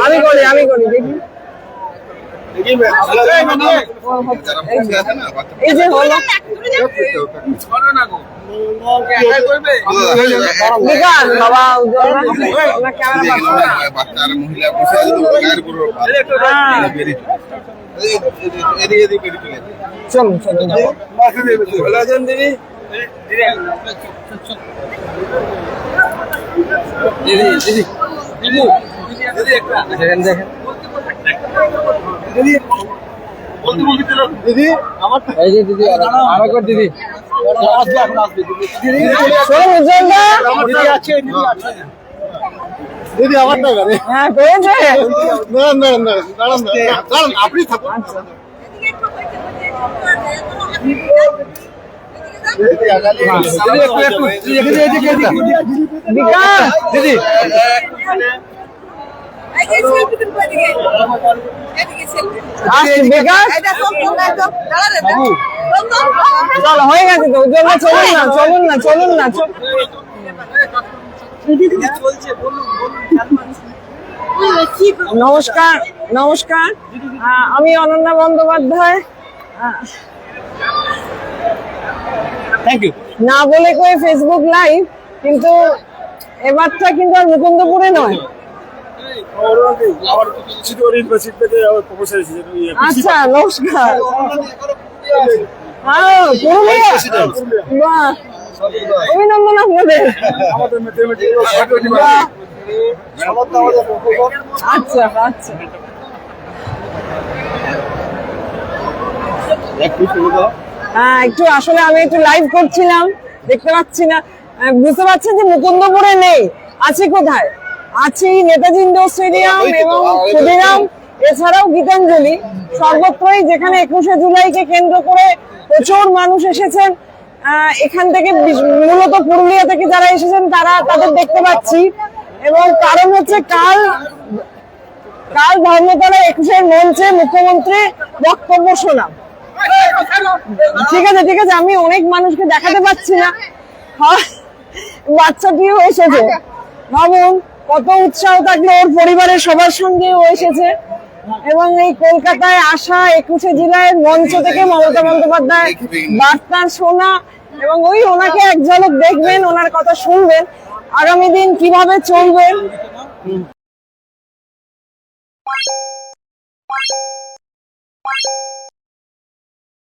আমি করি আমি করি দেখি। এই যে হলো বাবা। চলুন চলুন। দেখেন দেখেন দিদি দিদি দিদি দিদি দিদি শোনো উজ্জ্বল দা দিদি আছে দিদি আছে দিদি আমার হ্যাঁ দাঁড়ান আপনি থাকুন দিদি চলো হয়ে গেছে তো দা চলুন না চলুন না চলুন না নমস্কার। নমস্কার আমি অনন্যা বন্দ্যোপাধ্যায়। থ্যাংক ইউ না বলে কয়ে ফেসবুক লাইভ কিন্তু এবারটা কিন্তু আর মুকুন্দপুরে নয়। আচ্ছা নমস্কার। আচ্ছা আচ্ছা। হ্যাঁ একটু আসলে আমি একটু লাইভ করছিলাম, দেখতে পাচ্ছি না। বুঝতে পারছেন যে মুকুন্দপুরে নেই, আছে কোথায়? আছে নেতাজি ইন্ডোর স্টেডিয়াম এবং ক্ষুদিরাম এছাড়াও গীতাঞ্জলি। সর্বত্রই যেখানে একুশে জুলাইকে কেন্দ্র করে প্রচুর মানুষ এসেছেন। এখান থেকে মূলত পুরুলিয়া থেকে যারা এসেছেন তারা তাদের দেখতে পাচ্ছি। এবং কারণ হচ্ছে কাল কাল ধর্মতলা একুশের মঞ্চে মুখ্যমন্ত্রী বক্তব্য শোনা ঠিক আছে ঠিক আছে আমি অনেক মানুষকে দেখাতে পাচ্ছি না। হয়, বাচ্চাটিও এসেছে। ভাবুন। কত উৎসাহ থাকলে ওর পরিবারের সবার সঙ্গে ও এসেছে। এবং এই কলকাতায় আসা একুশে জেলায় মঞ্চ থেকে মমতা বন্দ্যোপাধ্যায়, বার্তা শোনা, এবং ওই ওনাকে এক ঝলক দেখবেন, ওনার কথা শুনবেন, আগামী দিন কীভাবে চলবেন